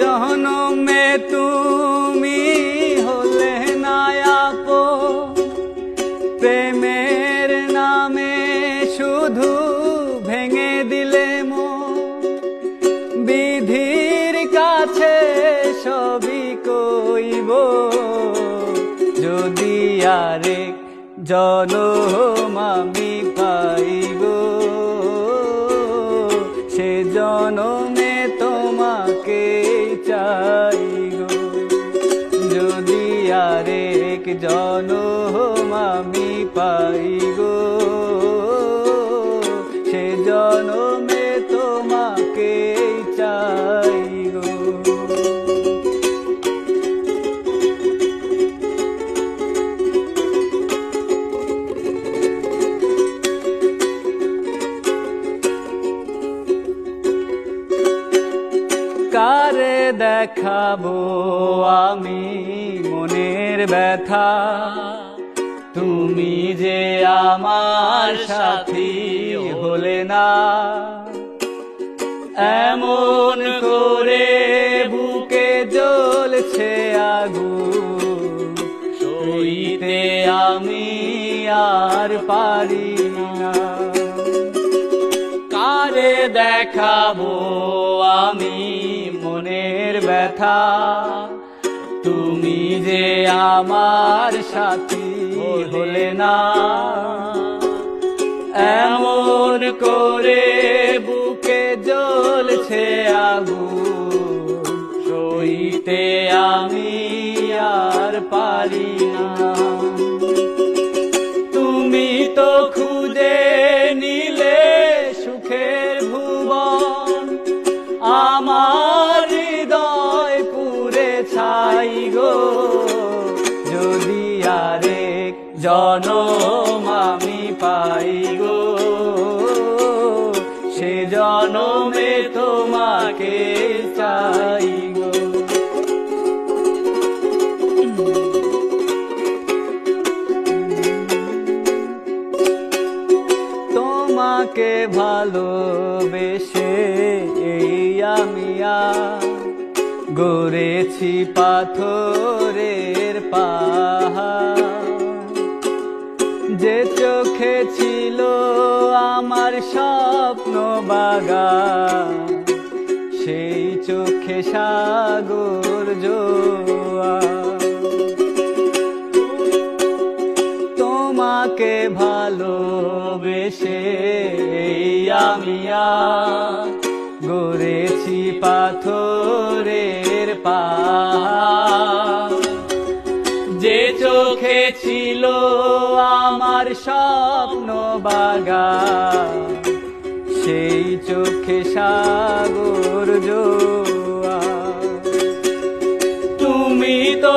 জনমে তুমি হলে নায়াপ। প্রেমের নামে শুধু ভেঙে দিলে মো। বিধির কাছে সবই কইব। যদি আরেক জনম আমি পাইব, সে জনমে তোমাকে জনম আমি পাই গো? সে জনমে কারে দেখাবো আমি মনের ব্যথা। তুমি যে আমার সাথী হলে না। এমন করে বুকে জ্বলছে আগুন। সইতে আমি আর পারি না। দেখাবো আমি মনের ব্যথা। তুমি যে আমার সাথী হলে না এমন করে বুকে জ্বলছে আগুন। সইতে আমি আর পারি না। তুমি তো খুঁজে ভুবন আমার হৃদয় পুরে ছাই গো। যদি আরেক জনম আমি পাই গো, সে জনমে তোমাকে তোমাকে ভালোবেসে, এই আমি আজ গড়েছি পাথরের পাহাড়। যে চোখে ছিল আমার স্বপ্ন বাগান, সেই চোখে সাগর জোয়া তোমাকে ভালোবেসে এই আমি গড়েছি পাথরের পাহাড় যে চোখে ছিল আমার স্বপ্ন বাগান সেই চোখে সাগর জোয়া। তুমি তো